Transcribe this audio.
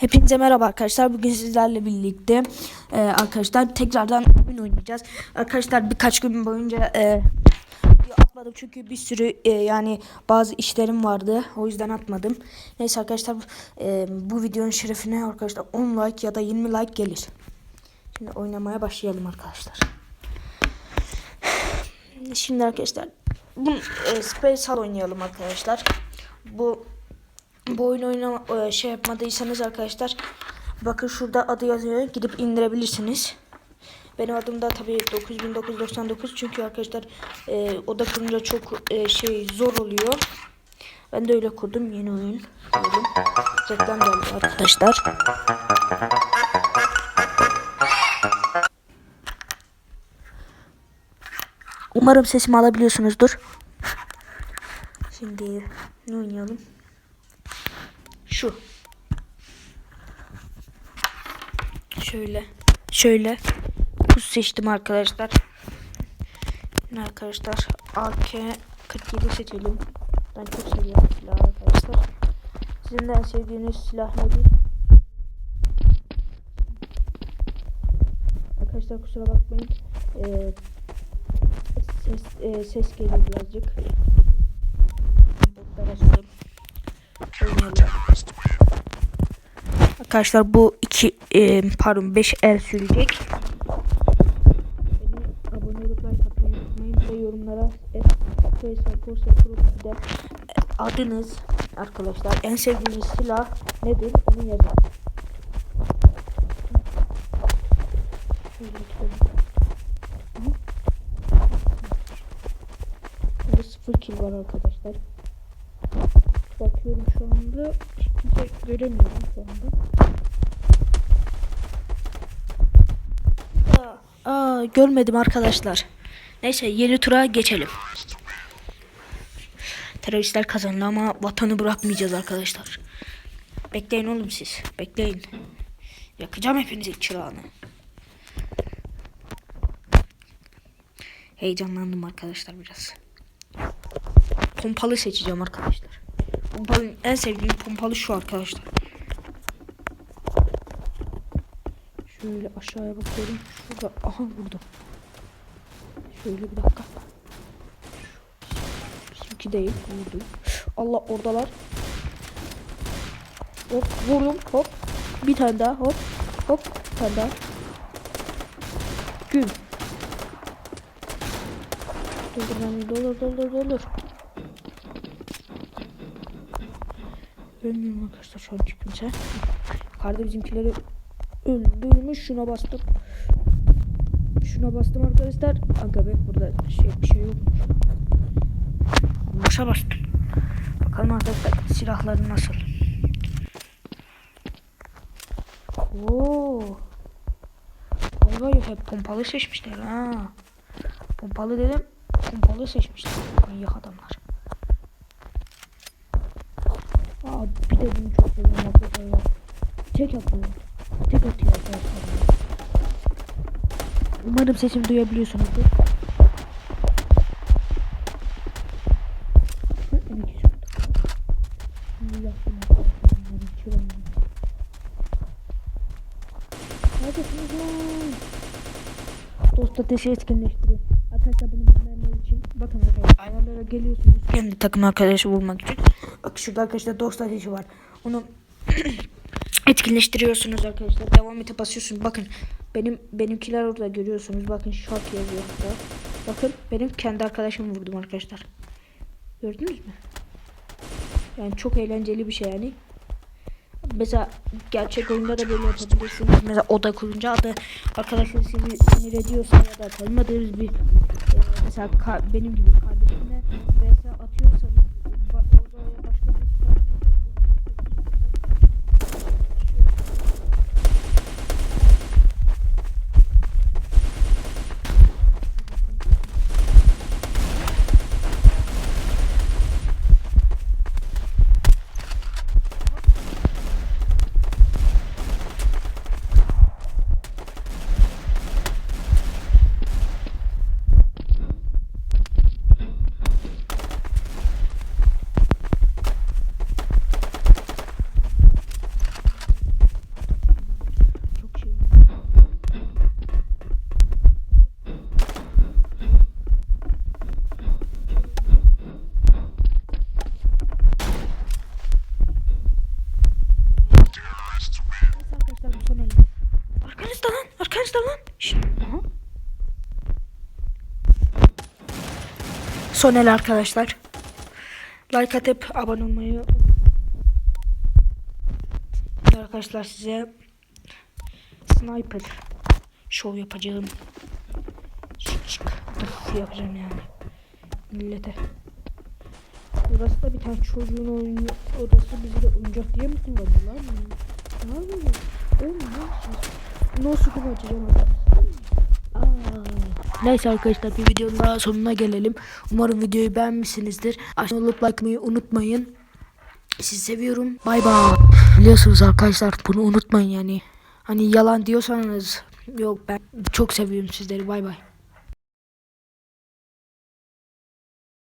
Hepinize merhaba arkadaşlar. Bugün sizlerle birlikte e, arkadaşlar tekrardan oyun oynayacağız. Arkadaşlar birkaç gün boyunca e, atmadım çünkü bir sürü e, yani bazı işlerim vardı. O yüzden atmadım. Neyse arkadaşlar e, bu videonun şerefine arkadaşlar 10 like ya da 20 like gelir. Şimdi oynamaya başlayalım arkadaşlar. Şimdi arkadaşlar bu e, Space Hall oynayalım arkadaşlar. Bu bu oyunu oynama, e, şey yapmadıysanız arkadaşlar bakın şurada adı yazıyor gidip indirebilirsiniz. Benim adım da tabii 9999 çünkü arkadaşlar e, oda kurunca çok e, şey zor oluyor. Ben de öyle kurdum yeni oyun. Diyelim. Reklam geldi arkadaşlar. Umarım sesimi alabiliyorsunuzdur. Şimdi ne oynayalım? Şu. Şöyle. Şöyle. Pus seçtim arkadaşlar. Arkadaşlar? AK 47 seçelim. Ben çok seviyorum silah arkadaşlar. Sizin de en sevdiğiniz silah nedir? Arkadaşlar kusura bakmayın. Ee, ses, e, ses geliyor birazcık. Botlar açalım. Arkadaşlar bu iki e, pardon 5 el sürecek. Beni abone olup like atmayı unutmayın ve yorumlara Faysal Korsa Profil'de adınız arkadaşlar en sevdiğiniz silah nedir onu yazın. Burada sıfır kill var arkadaşlar. Bakıyorum şu anda. Kimse göremiyorum şu anda. Aa, görmedim arkadaşlar. Neyse yeni tura geçelim. Teröristler kazandı ama vatanı bırakmayacağız arkadaşlar. Bekleyin oğlum siz. Bekleyin. Yakacağım hepinizin çırağını. Heyecanlandım arkadaşlar biraz. Pompalı seçeceğim arkadaşlar. Pompalı en sevdiğim pompalı şu arkadaşlar. Şöyle aşağıya bakıyorum. Şurada aha burada. Şöyle bir dakika. Bizimki değil. Vurdu. Allah oradalar. Hop vurdum hop. Bir tane daha hop. Hop bir tane daha. Güm. Doldur ben doldur doldur doldur. Ölmüyorum arkadaşlar şu an kimse. Yukarıda bizimkileri öldürmüş. Şuna bastım. Şuna bastım arkadaşlar. Aga be burada şey bir şey yok. Boşa bastım. Bakalım arkadaşlar silahları nasıl. Oo. Vallahi hep pompalı seçmişler ha. Pompalı dedim. Pompalı seçmişler. Manyak adamlar. Aa bir de bunu çok seviyorum arkadaşlar. Tek atıyor. Tek atıyor arkadaşlar. Umarım sesimi duyabiliyorsunuzdur. Dost ateşi etkinleştiriyor. Arkadaşlar bunu bilmeyenler için bakın arkadaşlar ayarlara geliyorsunuz. Kendi takım arkadaşı bulmak için. Bak şurada arkadaşlar dost ateşi var. Onu etkinleştiriyorsunuz arkadaşlar. Devam ete basıyorsunuz. Bakın benim benimkiler orada görüyorsunuz. Bakın şok yazıyor burada. Bakın benim kendi arkadaşımı vurdum arkadaşlar. Gördünüz mü? Yani çok eğlenceli bir şey yani. Mesela gerçek oyunda da böyle yapabilirsiniz. Mesela oda kurunca adı arkadaşlar sizi sinir ediyorsa ya da tanımadığınız bir e, mesela benim gibi kardeşime vs de lan. Şşt, aha. Son el arkadaşlar. Like atıp abone olmayı Arkadaşlar size sniper show yapacağım. Yapacağım yani. Millete. Burası da bir tane çocuğun oyunu odası bizi de oyuncak diye mi kullanıyorlar? Ne yapıyorlar? Kullanacağım adam? Neyse arkadaşlar bir videonun daha sonuna gelelim. Umarım videoyu beğenmişsinizdir. Aşağı olup like'mayı unutmayın. Sizi seviyorum. Bay bay. Biliyorsunuz arkadaşlar bunu unutmayın yani. Hani yalan diyorsanız yok ben çok seviyorum sizleri. Bay bay.